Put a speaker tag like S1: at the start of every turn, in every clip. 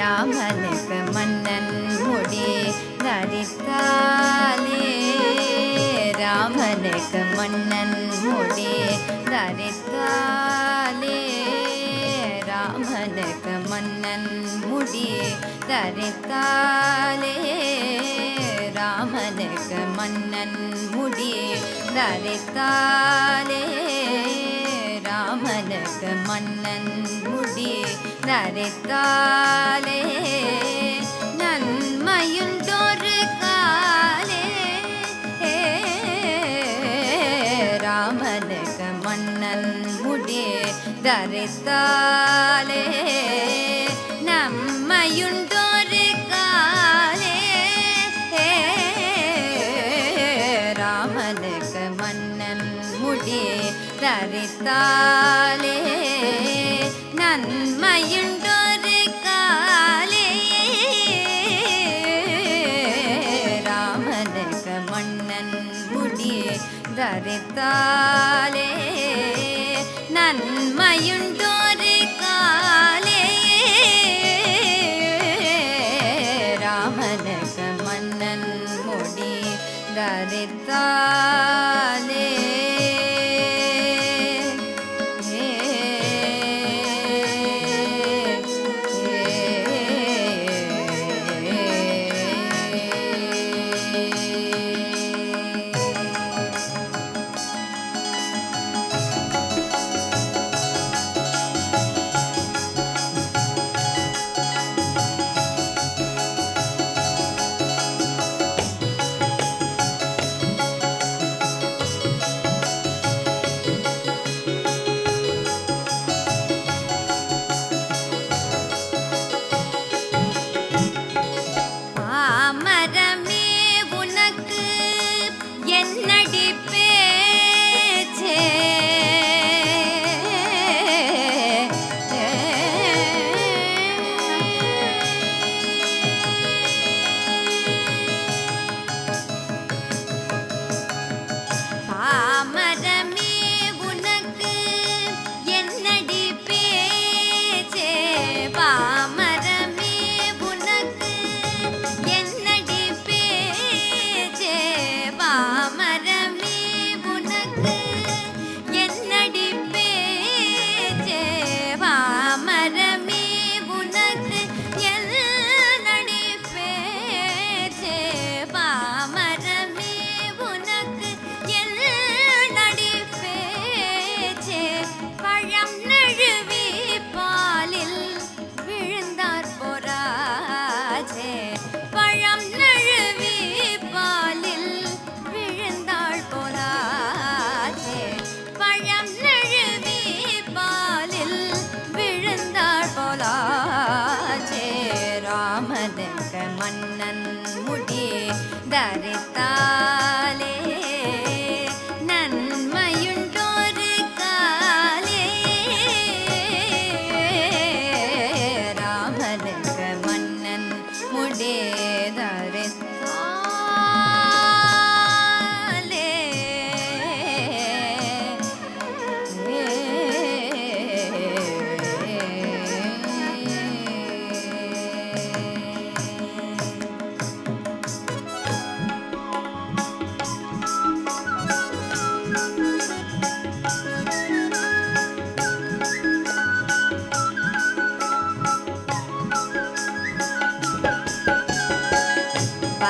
S1: ராமனுக்கு மன்னன் முடி தரித்தாலே ராமனுக்கு மன்னன் முடி தரித்தாலே ராமனுக்கு மன்னன் முடி தரித்தாலே ராமனுக்கு மன்னன் முடி தரித்தாலே கொடுத்த மன்னன் முடி நரைத்தாலே நன்மையுண்டொரு காலே. ராமனுக்கு மன்னன் முடி தரித்தாலே நம்மையுண்டொரு காலே. ராமனுக்கு மன்னன் முடி தரித்தாலே தரித்தாலே நன்மையுண்டொரு காலே. ராமனுக்கு மன்னன் முடி தரித்தாலே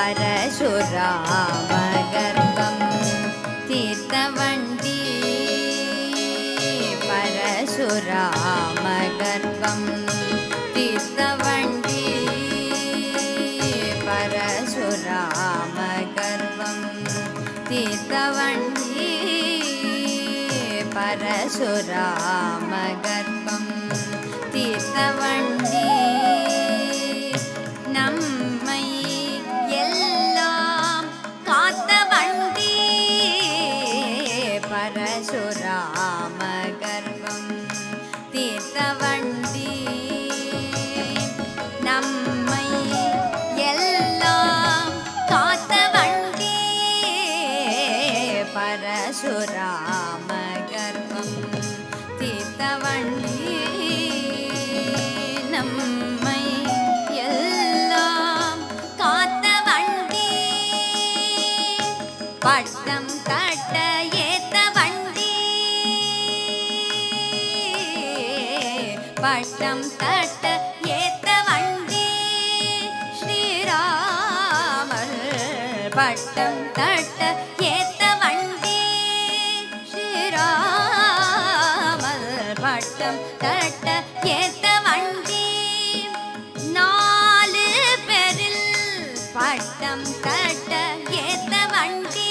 S1: பரசுராமகர்ப்பம் பட்டம் கட்ட ஏத்த வண்டி. பட்டம் தட்ட ஏத்த வண்டி. ஸ்ரீராமர் பட்டம் தட்ட ஏத்த வண்டி. ஸ்ரீராமர் பட்டம் தட்ட ஏத்த வண்டி. நாலு பெரில் பட்டம் தட்ட ஏத்த வண்டி.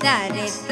S1: ராமனுக்கு மன்னன் முடி தரித்தார்